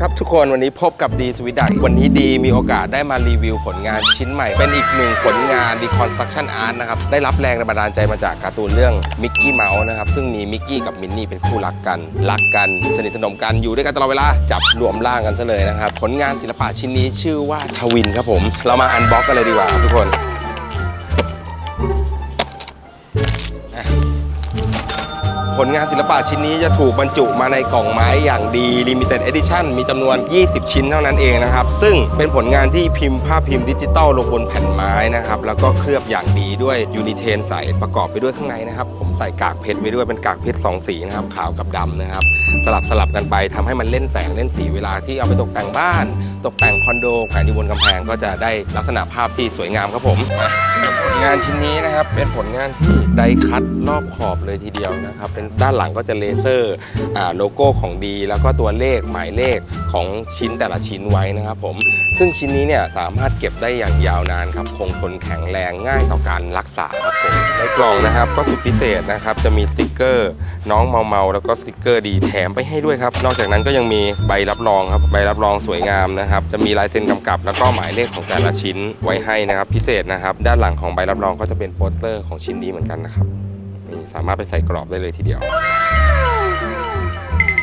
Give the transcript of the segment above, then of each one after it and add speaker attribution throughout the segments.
Speaker 1: ครับทุกคนวันนี้พบกับดีสวิดักวันนี้ดีมีโอกาสได้มารีวิวผลงานชิ้นใหม่ เป็นอีกหนึ่งผลงานดีคอนสตรักชั่นอาร์ตนะครับ ได้รับแรงบันดาลใจมาจากการ์ตูนเรื่องมิกกี้เมาส์นะครับ ซึ่งมีมิกกี้กับมินนี่เป็นคู่รักกัน รักกัน สนิทสนมกันอยู่ด้วยกันตลอดเวลา จับรวมร่างกันซะเลยนะครับ ผลงานศิลปะชิ้นนี้ชื่อว่าทวินครับผม เรามาอันบ็อกกันเลยดีกว่าครับทุกคน ผลงานศิลปะชิ้นนี้จะถูกบรรจุมาในกล่องไม้อย่างดี Limited Edition มีจำนวน 20 ชิ้นเท่านั้นเองนะครับ ซึ่งเป็นผลงานที่พิมพ์ภาพพิมพ์ดิจิตอลลงบนแผ่นไม้นะครับ แล้วก็เคลือบอย่างดีด้วยยูนิเทนใสประกอบไปด้วยข้างในนะครับผม ใส่กากเพชรไว้ด้วยเป็นกากเพชรสองสีนะครับขาวกับดำนะครับ สลับสลับกันไปทำให้มันเล่นแสงเล่นสีเวลาที่เอาไปตกแต่งบ้าน ตกแต่งคอนโดแขวนอยู่บนกำแพงก็จะได้ลักษณะภาพที่สวยงามครับผมผลงานชิ้นนี้นะครับเป็นผลงานที่ไดคัดรอบขอบเลยทีเดียวนะครับเป็นด้านหลังก็จะเลเซอร์อโลโก้ของดี แล้วก็ตัวเลขหมายเลขของชิ้นแต่ละชิ้นไว้นะครับผมซึ่งชิ้นนี้เนี่ยสามารถเก็บได้อย่างยาวนานครับคงทนแข็งแรงง่ายต่อการรักษาครับผมในกล่องนะครับก็สุดพิเศษนะครับจะมีสติกเกอร์ น้องเมาเมาแล้วก็สติกเกอร์ดีแถมไปให้ด้วยครับ นอกจากนั้นก็ยังมีใบรับรองครับใบรับรองสวยงามนะครับจะมีลายเซ็นกำกับ แล้วก็หมายเลขของแต่ละชิ้นไว้ให้นะครับ พิเศษนะครับ ด้านหลังของใบรับรองก็จะเป็นโปสเตอร์ของชิ้นนี้เหมือนกันนะครับนี่สามารถไปใส่กรอบได้เลยทีเดียว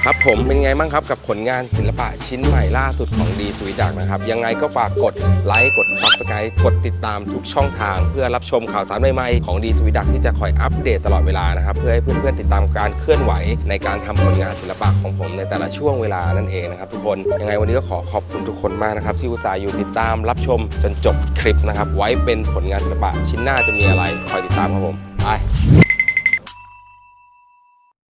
Speaker 1: ครับผมเป็นไงบ้างครับกับผลงานศิลปะชิ้นใหม่ล่าสุดของดีสวีดักนะครับ ยังไงก็ฝากกดไลค์กด Subscribe กดติดตามทุกช่องทาง เพื่อรับชมข่าวสารใหม่ๆของดีสวีดักที่จะคอยอัปเดตตลอดเวลานะครับ เพื่อให้เพื่อนๆติดตามการเคลื่อนไหว ในการทำผลงานศิลปะของผมในแต่ละช่วงเวลานั่นเองนะครับทุกคนยังไงวันนี้ก็ขอขอบคุณทุกคนมากนะครับที่อุตส่าห์อยู่ติดตามรับชมจนจบคลิปนะครับไว้เป็นผลงานศิลปะชิ้นหน้าจะมีอะไรคอยติดตามครับผมไป